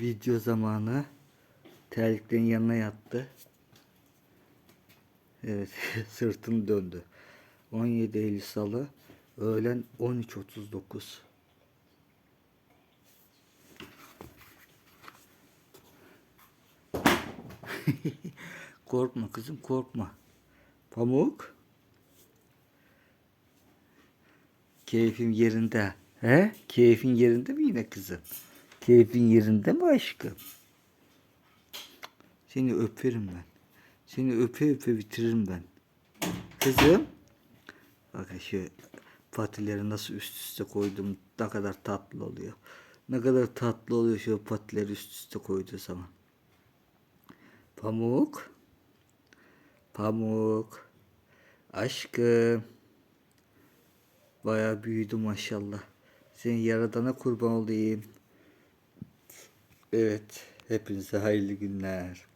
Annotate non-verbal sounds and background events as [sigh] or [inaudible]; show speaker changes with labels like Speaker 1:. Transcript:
Speaker 1: Video zamanı terliklerin yanına yattı. Evet [laughs] sırtını döndü. 17 Eylül Salı öğlen 13.39. [laughs] korkma kızım korkma. Pamuk. Keyfim yerinde. He? Keyfin yerinde mi yine kızım? Keyfin yerinde mi aşkım? Seni öperim ben. Seni öpe öpe bitiririm ben. Kızım. Bakın şu patileri nasıl üst üste koydum. Ne kadar tatlı oluyor. Ne kadar tatlı oluyor şu patileri üst üste koyduğu zaman. Pamuk. Pamuk. Aşkım. Bayağı büyüdü maşallah. Senin yaradana kurban olayım. Evet. Hepinize hayırlı günler.